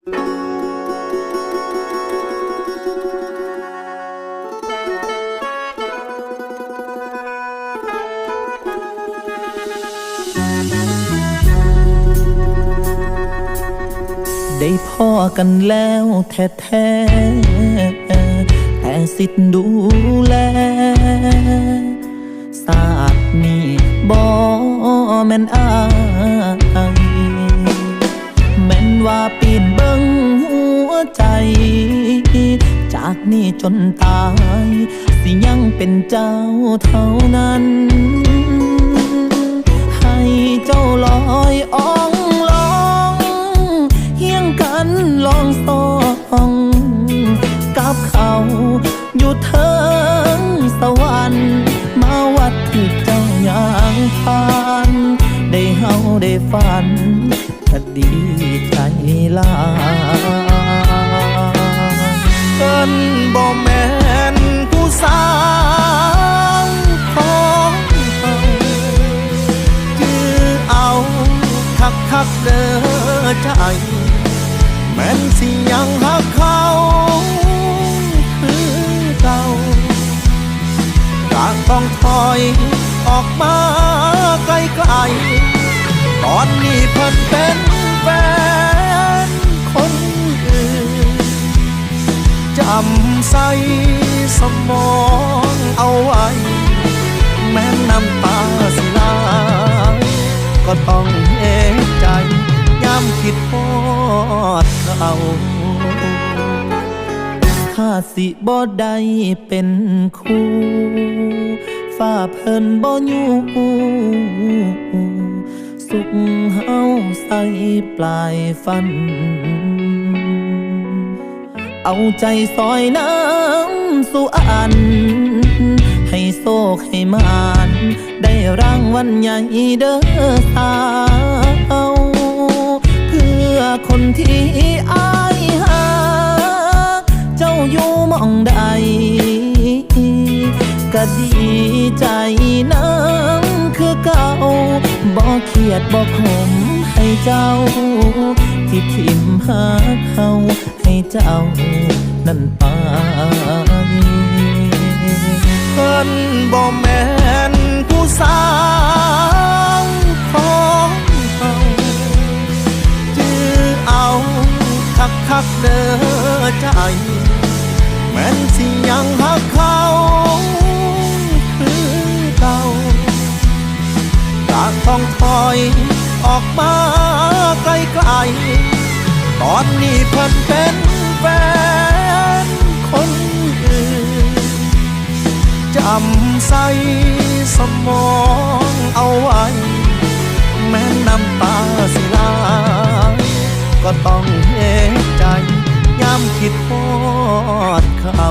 ได้พ่อกันแล้วแท้ๆแต่สิทธิ์ดูแลศาสตร์นี้บ่แม่นอาย ว่าปีนเบิ่งหัวใจ จากนี้จนตาย สิยังเป็นเจ้าเท่านั้น ให้เจ้าลอยอ่องลองเฮียงกันลองสองกับเขาอยู่เทิงสวรรค์มาวัดที่เจ้าอย่างผ่าน ได้เฮาได้ฝันก็ดีใจลาเอิ้นบ่แม่นผู้สาวของเขาจือเอาคักคักเด้อใจ แม่นสิยังหักเขาคือเก่าก็ต้องถอยออกมาำใสสมองเอาไว้ แม้น้ำตาสิไหลก็ต้องเอใจย้ำคิดพอดเขาถ้าสิบ่ได้เป็นคู่ฝ้าเพิ่นบ่อยู่สุขเฮาใส่ปลายฟัน เอาใจซอยน้ำสู่อัน ให้โซกให้มาน ได้รางวัลใหญ่เด้อสาว เพื่อคนที่อายหา เจ้าอยู่มองใดก็ดีใจน้ำคือเก่าบ่เครียดบ่ขมให้เจ้า ที่ทิมหาเขา ให้เจ้านั่นไปเพิ่นบ่แม่นผู้สาวของเขาจือเอาคักคักเด้อใจ แม่นสิยังหักเขา ตอนนี้เพิ่นเป็นแฟนคนอื่นจำใส่สมองเอาไว้ แม้น้ำตาสิลา ก็ต้องเหตใจย้ำคิดพอดเขา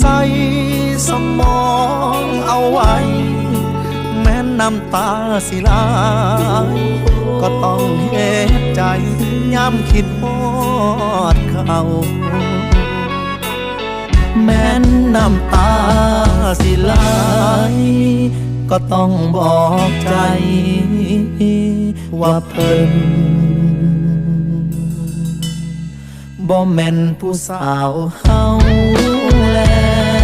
ใสสมองเอาไว้ แม้น้ำตาสิไหลก็ต้องเห็นใจย้ำคิดพอดเขาแม้นน้ำตาสิไหลก็ต้องบอกใจ ว่าเพิ่นบ่แม่นผู้สาวเฮา love.